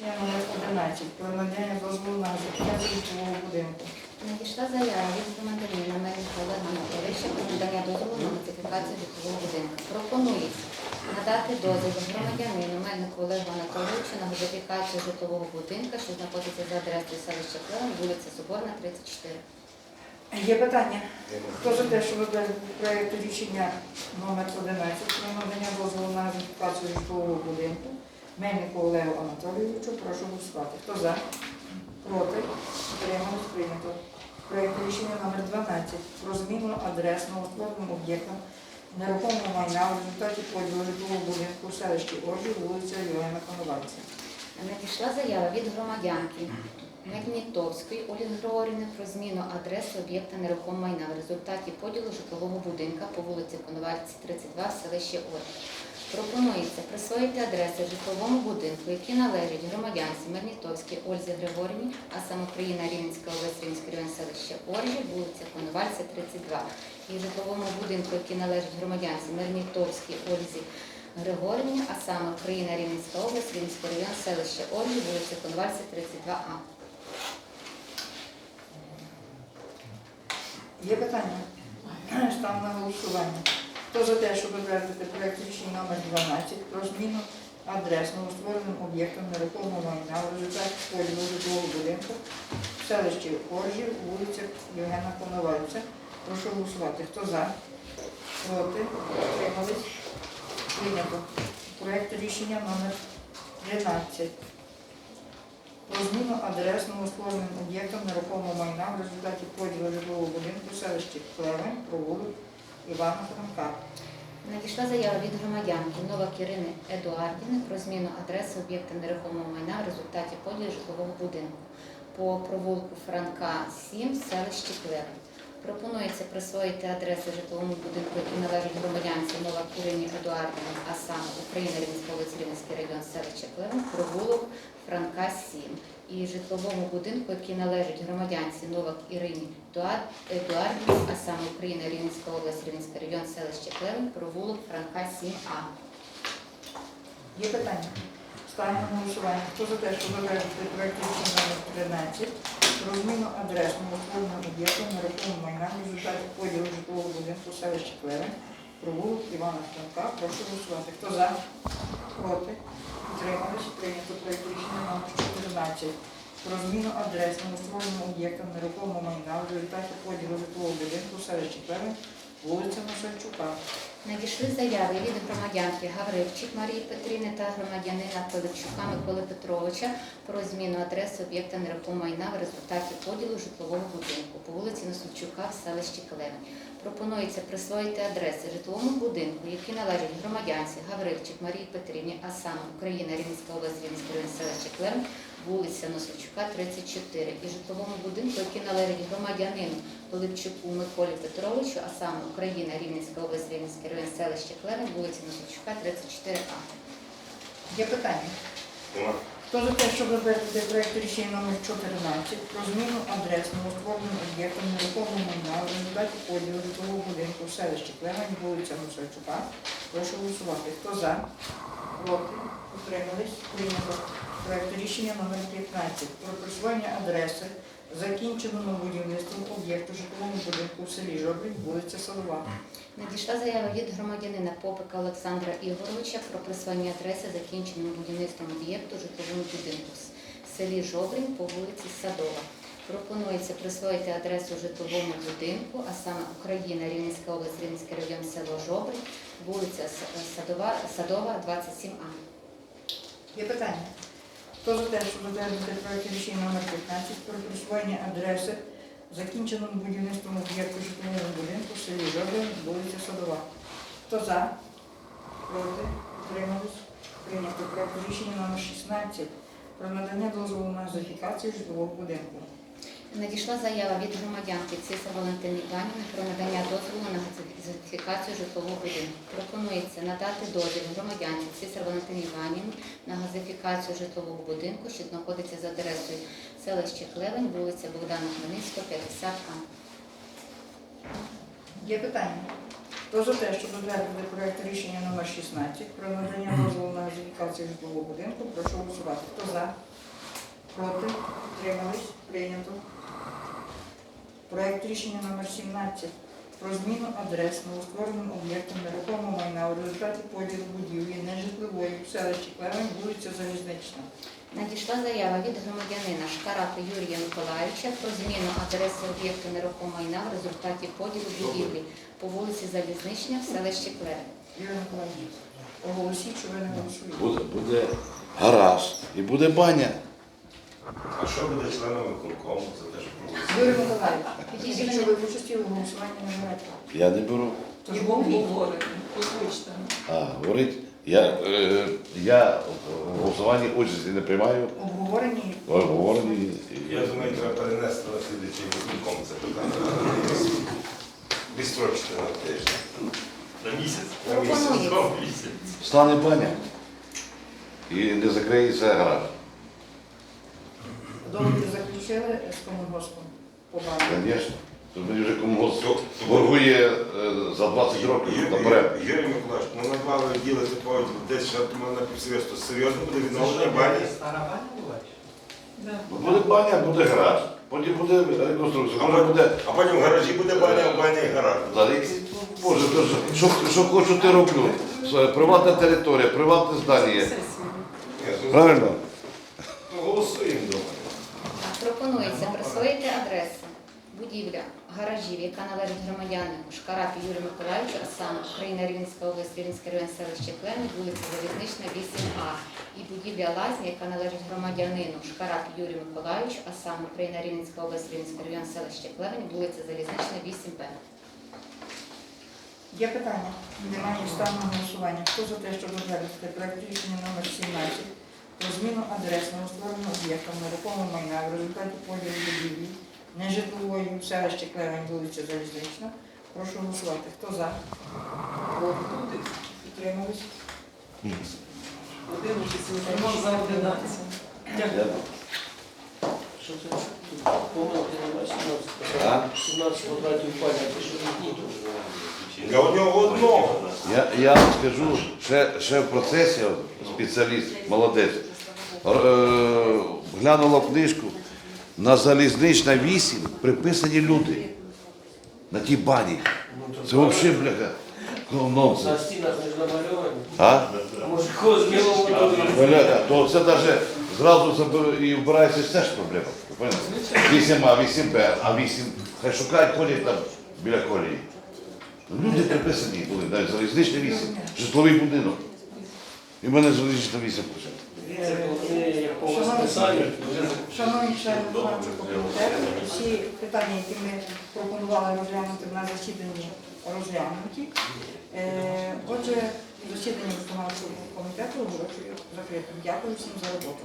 Номер 11. Про надання дозволу на закриття житлового будинку. Надійшла заява від громадянина Мельника Олега Анатолійовича про надання дозволу на модифікацію житлового будинку. Пропонується надати дозвіл громадянину Мельнику Олегу Анатолійовичу на модифікацію житлового будинку, що знаходиться за адресою селища Клевен, вулиця Соборна, 34. Є питання? Хто за те, що вибрати проєкт рішення номер 11 про надання дозволу на модифікацію житлового будинку Мельнику Олегу Анатолійовичу, прошу голосувати. Хто за? Проти? Утримались? Прийнято. Проєкт рішення номер 12 про зміну адрес новоствореним об'єктам нерухомого майна в результаті поділу житлового будинку у селищі Оржі, вулиця Євгена Коновальця. Надійшла заява від громадянки Мельнітовської Ольги Григорівни про зміну адреси об'єкта нерухомого майна в результаті поділу житлового будинка по вулиці Коновальці, 32 в селищі Оржі. Пропонується присвоїти адреси житловому будинку, які належать громадянці Мельнітовській Ользі Григорівні, а саме Україна Рівненська Рівненський район селища Оржі, вулиця Коновальця, 32. І житловому будинку, який належить громадянці Мельнітовській Ользі Григорівні, а саме Україна Рівненська область, Рівненський район селища Оржі, вулиця Коновальця, 32А. Є питання? Ставимо на голосування. Хто за те, щоб вибрати проєкт рішення номер 12 про зміну адрес новоствореним об'єктом нерухомого майна в результаті поділу житлового будинку в селищі Оржів, вулиця Євгена Коновальця. Прошу голосувати. Хто за? Проти? Утримались? Прийнято. Проєкт рішення номер 13 про зміну адрес новоствореним об'єктом нерухомого майна в результаті поділу житлового будинку в селищі Клевень, провулок Івана Франка. Надійшла заява від громадянки Новак Ірини Едуардіни про зміну адреси об'єкта нерухомого майна в результаті поділу житлового будинку по провулку Франка 7 селищі Клевень. Пропонується присвоїти адреси житловому будинку, які належать громадянці Новак Ірині Едуардівні, а саме Україна Рівненська область, Рівненський район селища Клевень, провулок Франка 7 і житловому будинку, який належить громадянці Новак Ірині Едуар- Едуардівні, а саме Україна Рівненська область, Рівненський район селища Клевень, провулок Франка 7А. Є питання? Ставимо на голосування. Хто за те, щоб вибрати проєкт 13 про зміну адрес об'єктом 24. Прогулок Івана Франка. Прошу голосувати. Хто за? Проти? Утримались. Прийнято проєкт рішення номер 14. Про зміну адрес на устроєному об'єктам нерухомого майна в результаті поділу житлового будинку серед четвер, вулиця Масальчука. Надійшли заяви від громадянки Гаврильчик Марії Петрівни та громадянина Пилипчука Миколи Петровича про зміну адреси об'єкта нерухомого майна в результаті поділу житлового будинку по вулиці Носовчука в селищі Клевень. Пропонується присвоїти адреси житловому будинку, які належать громадянці Гаврильчик Марії Петрівні, а саме Україна, Рівненська область, Рівненський район селища Клевень, вулиця Носовчука, 34, і житловому будинку, який належить громадянину Пилипчуку Миколі Петровичу, а саме Україна, Рівненська область, Рівненський район селища Клевень, вулиця Носовчука, 34А. Є питання? Нема. Хто за те, щоб вибрати проєкт рішення номер 14 про зміну адрес новоствореним об'єктом нерухомого майна в результаті поділу житлового будинку в селищі Клемені, вулиця Мусальчука, прошу голосувати. Хто за? Проти? Утримались? Прийнято. Проєкт рішення номер 15 про присвоєння адреси закінченому будівництвом об'єкту житловому будинку в селі Жобрин, вулиця Садова. Надійшла заява від громадянина Попика Олександра Ігоровича про присвоєння адреси закінченим будівництвом об'єкту житловому будинку в селі Жобрин по вулиці Садова. Пропонується присвоїти адресу житловому будинку, а саме Україна, Рівненська область, Рівненський район, село Жобрин, вулиця Садова, Садова 27А. Є питання? Хто за те, щоб затвердити проєкт рішення номер 15 про присвоєння адреси закінченому будівництвом об'єкту житлового будинку в селі Жовин, вулиця Садова? Хто за? Проти? Утримались? Прийнято проєкт рішення номер 16 про надання дозволу на газифікацію житлового будинку. Надійшла заява від громадянки Цисар Валентини Іванівни про надання дозволу на газифікацію житлового будинку. Пропонується надати дозвіл громадянці Цисар Валентині Іванівні на газифікацію житлового будинку, що знаходиться за адресою селище Клевень, вулиця Богдана Хмельницького, 50А. Є питання? Хто за те, щоб затвердити проект рішення номер 16 про надання дозволу на газифікацію житлового будинку, прошу голосувати. Хто за? Проти? Утримались? Прийнято. Проект рішення номер 17 про зміну адрес новоствореним об'єктом нерухомого майна у результаті поділу будівлі нежитлової в селищі Клевень, вулиця Залізнична. Надійшла заява від громадянина Шкарапи Юрія Миколаївича про зміну адреси об'єкту нерухомого майна в результаті поділу будівлі по вулиці Залізнична в селищі Клевень. Юрій Миколаївич, оголосіть, що ви не голосуєте. Буде, буде гараж і буде баня. А що буде членом виконкому за те, що проголосує? Юрій Миколаївич, що ви в участі у голосуванні не берете. Я не беру. Тож Його говорить, озвучте. А, говорить, я, е, я в голосуванні участі не приймаю, Обговорені. в обговоренні. Я думаю, треба перенести на слідчий виконком це питання. Відстрочити на тиждень. На місяць. На місяць. На місяць. Стане баня і не закриється гараж. Договір заключили з комунгоспом. Звісно. Тут мені вже комусь боргує е, за 20 років наперед. Юрій Миколаївич, ну на два ви ділите десь ще на півсерйозно. Серйозно буде відновлення бані? Да. Буде баня, буде гараж. Потім буде реконструкція. А потім- буде. А потім в гаражі буде баня, а в бані гараж. Боже, що, що, хочу, ти роблю. Приватна територія, приватне здання. Ну, Правильно? ну, Голосуємо. Пропонується присвоїти адресу будівля гаражів, яка належить громадянину Шкарапі Юрію Миколаївичу, а саме Україна Рівненська область, Рівненський район селище Клемень, вулиця Залізнична, 8А. І будівля лазні, яка належить громадянину Шкарапі Юрію Миколаївичу, а саме Україна Рівненська область, Рівненський район селище Клемень, вулиця Залізнична, 8Б. Є питання? Немає ставимо голосування. Хто за те, щоб затвердити проект рішення номер 17 про зміну адрес новоствореного об'єкта нерухомого майна в результаті поділу будівлі нежитлової в селищі Клевень, вулиця Залізнична. Прошу голосувати. Хто за? Проти? Підтримались? Одинадцять, ремонт за 11. Дякую. Що це? Помилки 17 А? 17 квадратів паня, ти що не? Для одного одного. Я, я вам скажу, ще, ще в процесі спеціаліст, молодець, р- е, глянула книжку, на залізнична 8 приписані люди. На тій бані. Це взагалі, бляха, ну, На стінах не намальовані. А? Може когось? Бляха, то це навіть зразу і вбирається ж проблема. Ви 8А, 8Б, а 8, хай шукають колії там біля колії. Люди приписані були, навіть залізнична 8, житловий будинок. І в мене залізнична 8 почав. Це коли як по вас Шановні члени виконавчого комітету, всі питання, які ми пропонували розглянути на засіданні, розглянуті. Е, Отже, засідання виконавчого комітету оголошую закритим. Дякую всім за роботу.